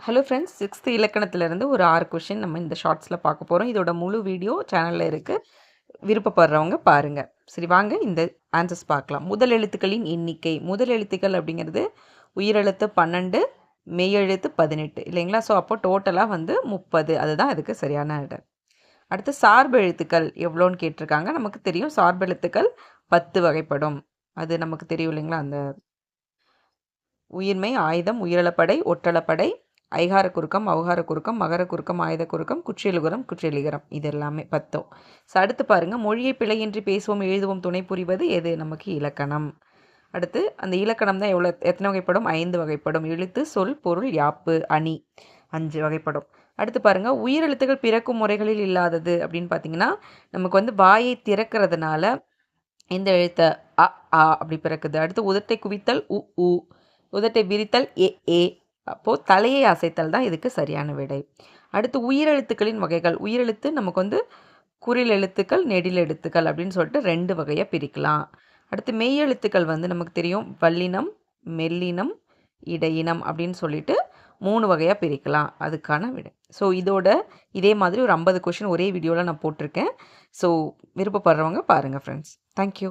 Hello friends sixth இலக்கணத்திலேருந்து ஒரு ஆறு question நம்ம இந்த ஷார்ட்ஸில் பார்க்க போகிறோம் இதோட முழு வீடியோ சேனலில் இருக்குது விருப்பப்படுறவங்க பாருங்கள் சரி வாங்க இந்த ஆன்சர்ஸ் பார்க்கலாம். முதல் எழுத்துக்களின் எண்ணிக்கை. முதல் எழுத்துக்கள் அப்படிங்கிறது உயிரெழுத்து பன்னெண்டு மெய்யெழுத்து பதினெட்டு. இல்லைங்களா? ஸோ அப்போ டோட்டலாக வந்து முப்பது. அதுதான் அதுக்கு சரியான இடம் அடுத்து சார்பு எழுத்துக்கள் எவ்வளோன்னு கேட்டிருக்காங்க. நமக்கு தெரியும் சார்பு எழுத்துக்கள் பத்து வகைப்படும். அது நமக்கு தெரியும் இல்லைங்களா? அந்த உயிர்மை ஆயுதம் உயிரிழப்படை ஒற்றளப்படை ஐகார குறுக்கம் அவகார குறுக்கம் மகர குறுக்கம் ஆயுத குறுக்கம் குற்றியலுகரம் குற்றியலிகரம் இது எல்லாமே பத்தோ. ஸோ அடுத்து பாருங்கள் மொழியை பிழையின்றி பேசுவோம் எழுதுவோம் துணை புரிவது எது? நமக்கு இலக்கணம். அடுத்து அந்த இலக்கணம் தான் எவ்வளோ எத்தனை வகைப்படும்? ஐந்து வகைப்படும். எழுத்து சொல் பொருள் யாப்பு அணி. அஞ்சு வகைப்படும். அடுத்து பாருங்கள் உயிரெழுத்துகள் பிறக்கும் முறைகளில் இல்லாதது அப்படின்னு பார்த்தீங்கன்னா நமக்கு வந்து வாயை திறக்கிறதுனால இந்த எழுத்த? அ ஆ அப்படி பிறக்குது. அடுத்து உதட்டை குவித்தல் உ உ. உதட்டை விரித்தல் ஏ ஏ. அப்போது தலையை அசைத்தல் தான் இதுக்கு சரியான விடை. அடுத்து உயிரெழுத்துக்களின் வகைகள். உயிரெழுத்து நமக்கு வந்து குறில் எழுத்துக்கள் நெடில் எழுத்துக்கள் அப்படின்னு சொல்லிட்டு ரெண்டு வகையாக பிரிக்கலாம். அடுத்து மெய்யெழுத்துக்கள் வந்து நமக்கு தெரியும். வல்லினம் மெல்லினம் இடையினம் அப்படின்னு சொல்லிட்டு மூணு வகையாக பிரிக்கலாம். அதுக்கான விடை. ஸோ இதோட இதே மாதிரி ஒரு ஐம்பது கொஷின் ஒரே வீடியோவில் நான் போட்டிருக்கேன். ஸோ விருப்பப்படுறவங்க பாருங்கள் ஃப்ரெண்ட்ஸ் தேங்க்யூ